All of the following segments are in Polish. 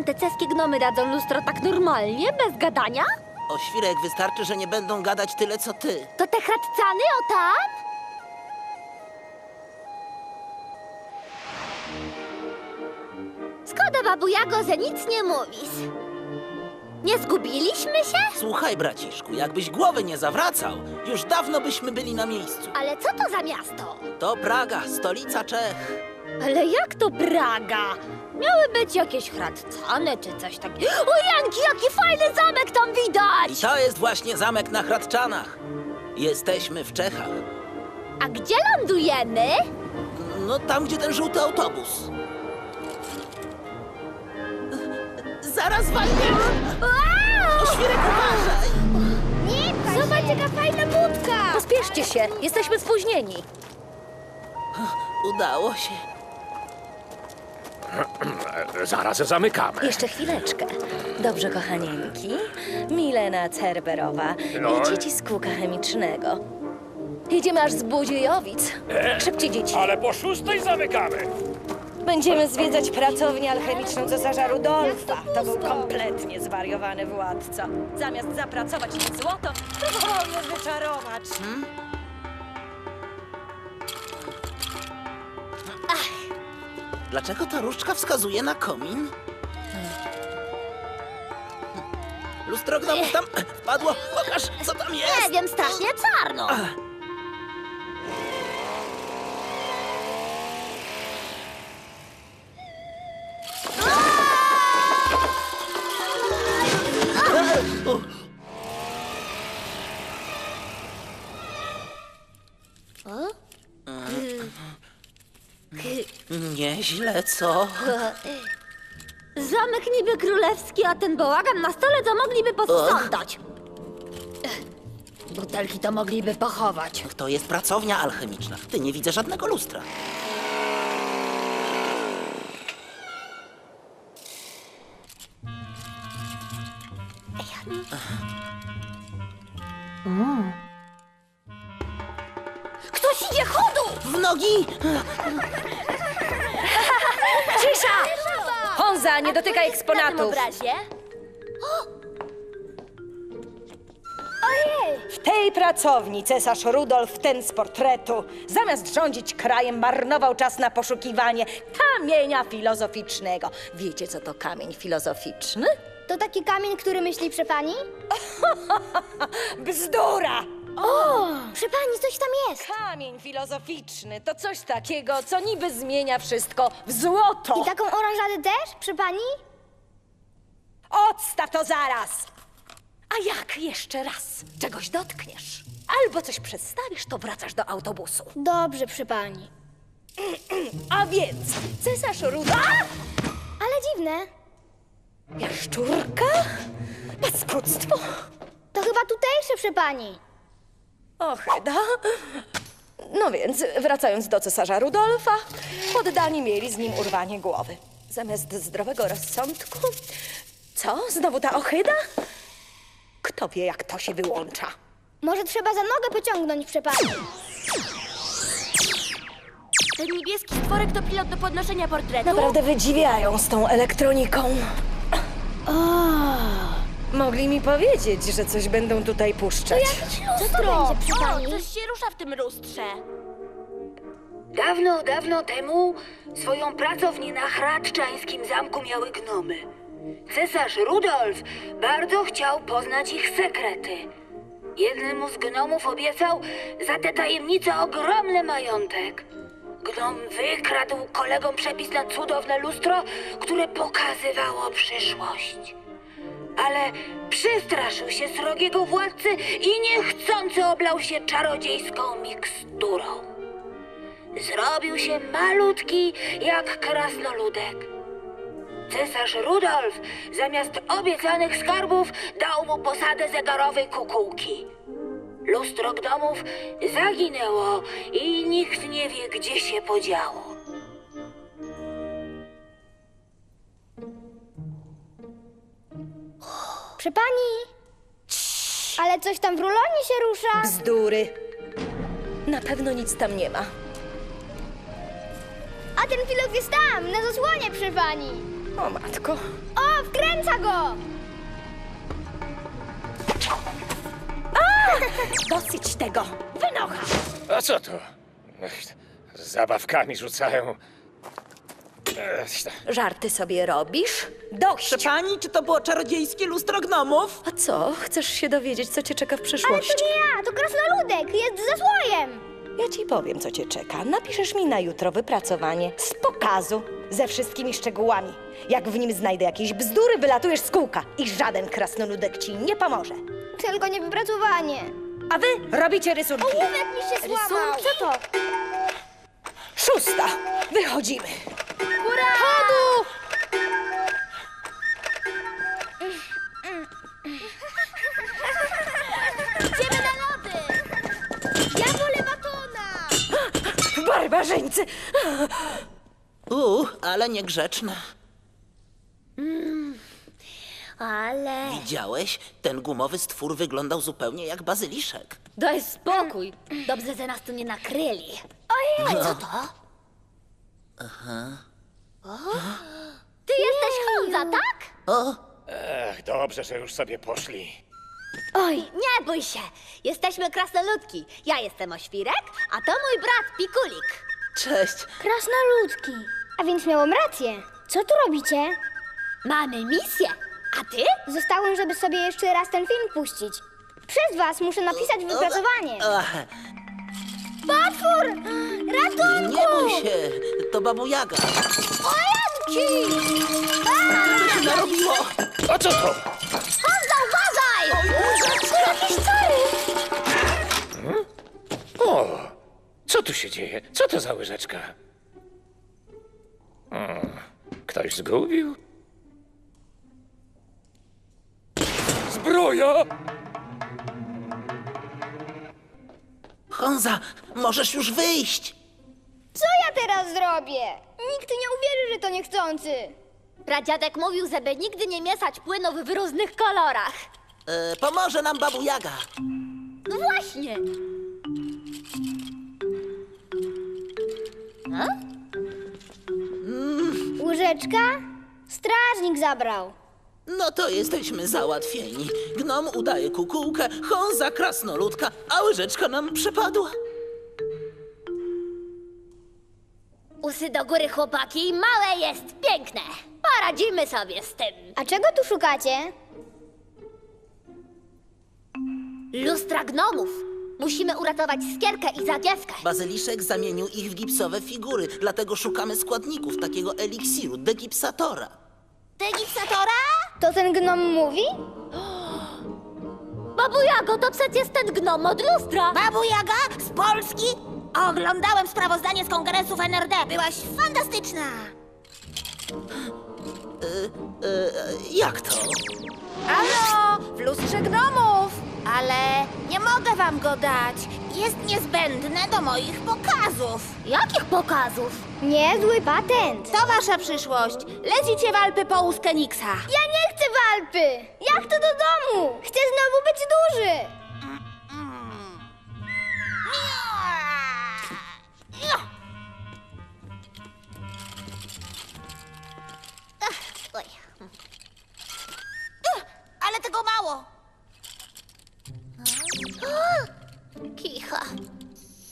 nam te ceskie gnomy dadzą lustro tak normalnie, bez gadania? O świrek wystarczy, że nie będą gadać tyle co ty. To te hradcany o tam? Szkoda, babu Jago, że nic nie mówisz. Nie zgubiliśmy się? Słuchaj, braciszku, jakbyś głowy nie zawracał, już dawno byśmy byli na miejscu. Ale co to za miasto? To Praga, stolica Czech. Ale jak to Praga? Miały być jakieś hradcane czy coś takiego. O Janki, jaki fajny zamek tam I widać! to jest właśnie zamek na Hradczanach. Jesteśmy w Czechach. A gdzie lądujemy? No tam, gdzie ten żółty autobus. Zaraz walniemy! O świrek, uważaj! Nie, Zobacz, jaka fajna budka! Pospieszcie się, jesteśmy spóźnieni. Udało się. Zaraz zamykamy. Jeszcze chwileczkę. Dobrze, kochanieńki. Milena Cerberowa No. i dzieci z kółka chemicznego. Jedziemy aż z Budziejowic. Szybciej, dzieci. Ale po szóstej zamykamy. Będziemy zwiedzać pracownię alchemiczną cesarza Rudolfa. To był kompletnie zwariowany władca. Zamiast zapracować na złoto, próbował je wyczarować. Dlaczego ta różdżka wskazuje na komin? Lustro gnomów tam wpadło. Pokaż, co tam jest. Nie wiem, strasznie czarno. Nieźle, co? Zamek niby królewski, a ten bałagan na stole to mogliby posprzątać. Butelki to mogliby pochować. To jest pracownia alchemiczna. Ty nie widzę żadnego lustra. Ktoś idzie chodu! W nogi! Nie dotykaj Na tym eksponatów. obrazie? W tej pracowni cesarz Rudolf ten z portretu, zamiast rządzić krajem, marnował czas na poszukiwanie kamienia filozoficznego. Wiecie, co to kamień filozoficzny? To taki kamień, który myśli przy pani? Bzdura! O, przy pani coś tam jest. Kamień filozoficzny to coś takiego, co niby zmienia wszystko w złoto. I taką oranżadę też przy pani? Odstaw to zaraz! A jak jeszcze raz czegoś dotkniesz, albo coś przedstawisz, to wracasz do autobusu. Dobrze, przy pani. A więc cesarz Rudolf... Ale dziwne. Jaszczurka? Paskudztwo? To chyba tutejsze przy pani. Ochyda. No więc, wracając do cesarza Rudolfa, poddani mieli z nim urwanie głowy. Zamiast zdrowego rozsądku... Co? Znowu ta ochyda? Kto wie, jak to się wyłącza? Może trzeba za nogę pociągnąć przy pani. Ten niebieski stworek to pilot do podnoszenia portretu. Naprawdę wydziwiają z tą elektroniką. Mogli mi powiedzieć, że coś będą tutaj puszczać. Co to będzie przy O, pani? coś się rusza w tym lustrze. Dawno, dawno temu swoją pracownię na hradczańskim zamku miały gnomy. Cesarz Rudolf bardzo chciał poznać ich sekrety. Jednemu z gnomów obiecał za tę tajemnicę ogromny majątek. Gnom wykradł kolegom przepis na cudowne lustro, które pokazywało przyszłość. Ale przestraszył się srogiego władcy i niechcący oblał się czarodziejską miksturą. Zrobił się malutki jak krasnoludek. Cesarz Rudolf zamiast obiecanych skarbów dał mu posadę zegarowej kukułki. Lustro gnomów zaginęło i nikt nie wie, gdzie się podziało. Przy pani. Ale coś tam w rulonie się rusza. Bzdury. Na pewno nic tam nie ma. A ten pilot jest tam, na zasłonie przy pani. O matko. O, wkręca go! Dosyć tego. Wynocha. A co to? Ech, Z zabawkami rzucają. Żarty sobie robisz? Dość. Proszę pani, czy to było czarodziejskie lustro gnomów? A co? Chcesz się dowiedzieć, co cię czeka w Ale przyszłości? to nie ja, to krasnoludek, jest za słojem. Ja ci powiem, co cię czeka. Napiszesz mi na jutro wypracowanie z pokazu ze wszystkimi szczegółami. Jak w nim znajdę jakieś bzdury, wylatujesz z kółka i żaden krasnoludek ci nie pomoże. Tylko nie wypracowanie. A wy robicie rysunki. Ołówek mi się złamał. Co to? Szósta. Wychodzimy. Chodu! Idziemy na lody! Ja wolę batona! Barbarzyńcy! Uuu, ale niegrzeczne. Ale... Widziałeś? Ten gumowy stwór wyglądał zupełnie jak bazyliszek. Daj spokój. Dobrze, że nas tu nie nakryli. Ojej! Co to? Ty jesteś Honza, tak? O, Ech, dobrze, że już sobie poszli. Oj, nie bój się. Jesteśmy krasnoludki. Ja jestem Oświrek, a to mój brat Pikulik. cześć. Krasnoludki. A więc miałam rację. Co tu robicie? Mamy misję. A ty? Zostałem, żeby sobie jeszcze raz ten film puścić. Przez was muszę napisać wypracowanie. Ach, Potwór! Ratunku! nie bój się, to babu Jaga. Ojanki! Co się narobiło? A co to? Honza, uważaj! Jakieś czary! O, co tu się dzieje? Co to za łyżeczka? Hmm, ktoś zgubił? Zbroja! Honza, możesz już wyjść. Ja teraz zrobię? Nikt nie uwierzy, że to niechcący. Pradziadek mówił, żeby nigdy nie mieszać płynów w różnych kolorach. E, pomoże nam babu Jaga. No właśnie. Łyżeczka? Strażnik zabrał. No to jesteśmy załatwieni. Gnom udaje kukułkę, Honza krasnoludka, a łyżeczka nam przepadła. Usy do góry, chłopaki. Małe jest piękne. Poradzimy sobie z tym. A czego tu szukacie? Lustra gnomów. Musimy uratować skierkę i zagiewkę. Bazyliszek zamienił ich w gipsowe figury, dlatego szukamy składników takiego eliksiru, degipsatora. Degipsatora? To ten gnom mówi? Babu Jago, to przecież ten gnom od lustra. Babu Jaga z Polski? Oglądałem sprawozdanie z kongresów NRD. Byłaś fantastyczna. E, jak to? Halo, w lustrze gnomów. Ale nie mogę wam go dać. Jest niezbędne do moich pokazów. Jakich pokazów? Niezły patent. To wasza przyszłość. Lecicie w Alpy po Uskeniksa. Ja nie chcę w Alpy! Ja chcę do domu! Chcę znowu być duży!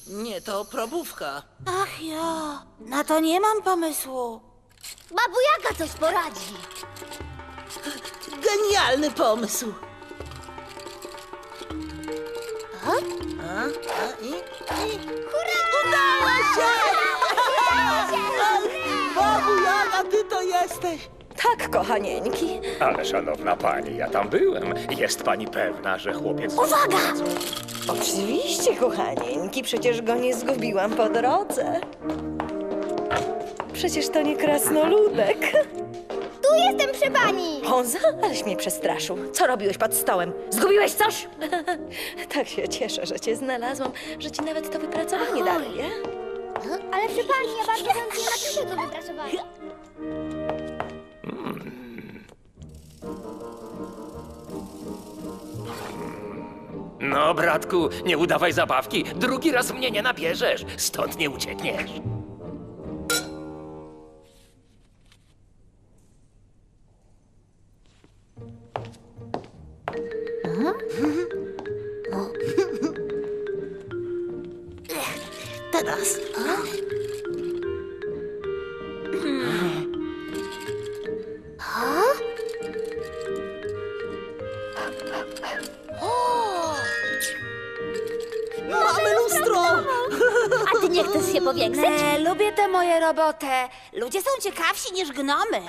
Nie, to probówka. Ach ja, na to nie mam pomysłu. Babu Jaga coś poradzi. Genialny pomysł. A? A? A? I? I? Hurra! Udało się! Babu Jaga, ty to jesteś! Tak, kochanieńki. Ale szanowna pani, ja tam byłem. Jest pani pewna, że chłopiec... Uwaga! Oczywiście, kochanieńki, przecież go nie zgubiłam po drodze. Przecież to nie krasnoludek. Tu jestem przy pani! Honza, aleś mnie przestraszył. Co robiłeś pod stołem? Zgubiłeś coś? tak się cieszę, że cię znalazłam, że ci nawet to wypracowanie daruję. Ale przy pani, ja bardzo chętnie napiszę to wypracowanie. No, bratku, nie udawaj zabawki. Drugi raz mnie nie nabierzesz. Stąd nie uciekniesz. Nie powiększyć? E, lubię tę moje robotę. Ludzie są ciekawsi niż gnomy.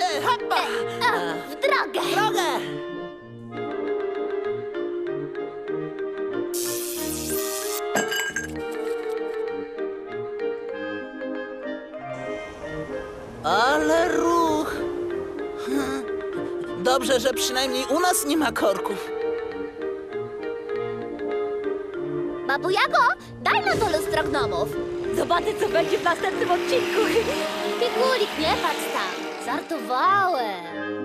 E, hoppa! W drogę! Drogę! Ale ruch! Dobrze, że przynajmniej u nas nie ma korków. Babu Jago, daj na to lustro gnomów. Zobaczę, co będzie w następnym odcinku. Pigulik, nie patrz tam. Żartowałem.